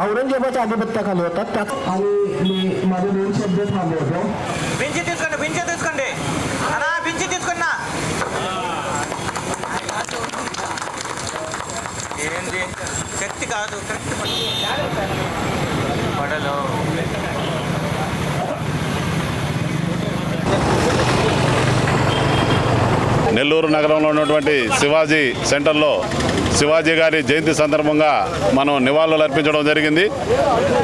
औरंगजेबाच्या अधिपत्याखाली होता त्या आणि मी माझे दोन शब्द थांबवतो పింఛి తీసుకోండి పింఛి తీసుకోండి అన్నా పింఛి తీసుకున్నా ఏంది శక్తి కాదు కరెక్ట్ పడలో నెల్లూరు నగరంలో ఉన్నటువంటి శివాజీ సెంటర్లో శివాజీ గారి జయంతి సందర్భంగా మనం నివాళులు అర్పించడం జరిగింది.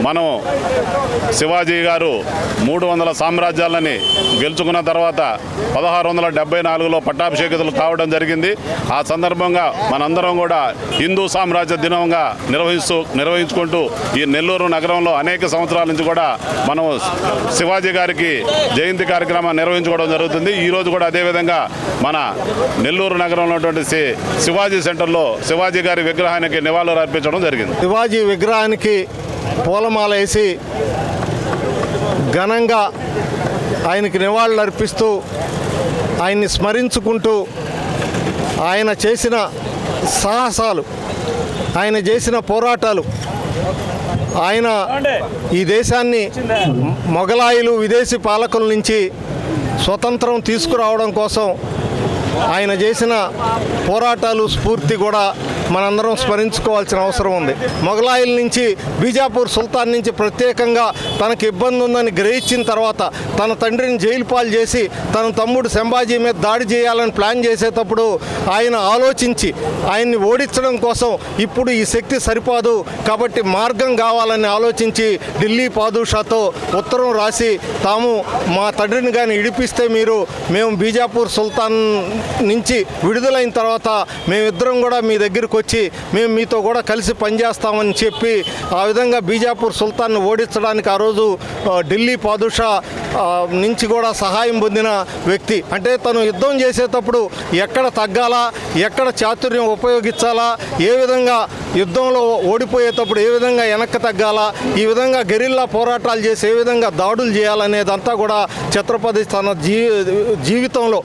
మనం శివాజీ గారు మూడు వందల సామ్రాజ్యాలని గెలుచుకున్న తర్వాత పదహారు వందల డెబ్బై నాలుగులో పట్టాభిషేకితులు కావడం జరిగింది. ఆ సందర్భంగా మనందరం కూడా హిందూ సామ్రాజ్య దినంగా నిర్వహిస్తూ నిర్వహించుకుంటూ ఈ నెల్లూరు నగరంలో అనేక సంవత్సరాల నుంచి కూడా మనం శివాజీ గారికి జయంతి కార్యక్రమం నిర్వహించుకోవడం జరుగుతుంది. ఈ రోజు కూడా అదేవిధంగా మన నెల్లూరు నగరంలో ఉన్నటువంటి శివాజీ సెంటర్లో శివాజీ గారి విగ్రహానికి నివాళులు అర్పించడం జరిగింది. శివాజీ విగ్రహానికి పూలమాల వేసి ఘనంగా ఆయనకి నివాళులు అర్పిస్తూ ఆయన్ని స్మరించుకుంటూ ఆయన చేసిన సాహసాలు ఆయన చేసిన పోరాటాలు ఆయన ఈ దేశాన్ని మొఘలాయిలు విదేశీ పాలకుల నుంచి స్వతంత్రం తీసుకురావడం కోసం ఆయన చేసిన పోరాటాలు స్ఫూర్తి కూడా మనందరం స్మరించుకోవాల్సిన అవసరం ఉంది. మొఘలాయిల నుంచి బీజాపూర్ సుల్తాన్ నుంచి ప్రత్యేకంగా తనకు ఇబ్బంది ఉందని గ్రహించిన తర్వాత తన తండ్రిని జైలు పాలు చేసి తన తమ్ముడు సంభాజీ మీద దాడి చేయాలని ప్లాన్ చేసేటప్పుడు ఆయన ఆలోచించి ఆయన్ని ఓడించడం కోసం ఇప్పుడు ఈ శక్తి సరిపోదు కాబట్టి మార్గం కావాలని ఆలోచించి ఢిల్లీ పాదుషాతో ఉత్తరం రాసి తాము మా తండ్రిని కానీ ఇడిపిస్తే మీరు మేము బీజాపూర్ సుల్తాన్ నుంచి విడుదలైన తర్వాత మేమిద్దరం కూడా మీ దగ్గరకు వచ్చి మేము మీతో కూడా కలిసి పనిచేస్తామని చెప్పి ఆ విధంగా బీజాపూర్ సుల్తాన్ను ఓడించడానికి ఆ రోజు ఢిల్లీ పాదుషా నుంచి కూడా సహాయం పొందిన వ్యక్తి. అంటే తను యుద్ధం చేసేటప్పుడు ఎక్కడ తగ్గాలా ఎక్కడ చాతుర్యం ఉపయోగించాలా ఏ విధంగా యుద్ధంలో ఓడిపోయేటప్పుడు ఏ విధంగా వెనక్కి తగ్గాలా ఈ విధంగా గెరిల్లా పోరాటాలు చేసి ఏ విధంగా దాడులు చేయాలనేదంతా కూడా ఛత్రపతి తన జీ జీవితంలో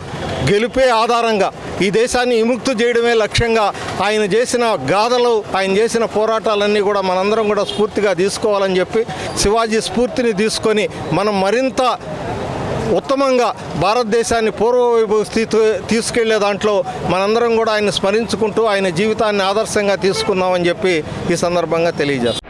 గెలిపే ఆధారంగా ఈ దేశాన్ని విముక్తి చేయడమే లక్ష్యంగా ఆయన చేసిన గాథలు ఆయన చేసిన పోరాటాలన్నీ కూడా మనందరం కూడా స్ఫూర్తిగా తీసుకోవాలని చెప్పి శివాజీ స్ఫూర్తిని తీసుకొని మనం మరింత ఉత్తమంగా భారతదేశాన్ని పూర్వవైపు స్థితి తీసుకెళ్ళే దాంట్లో మనందరం కూడా ఆయన స్మరించుకుంటూ ఆయన జీవితాన్ని ఆదర్శంగా తీసుకుందామని చెప్పి ఈ సందర్భంగా తెలియజేస్తాం.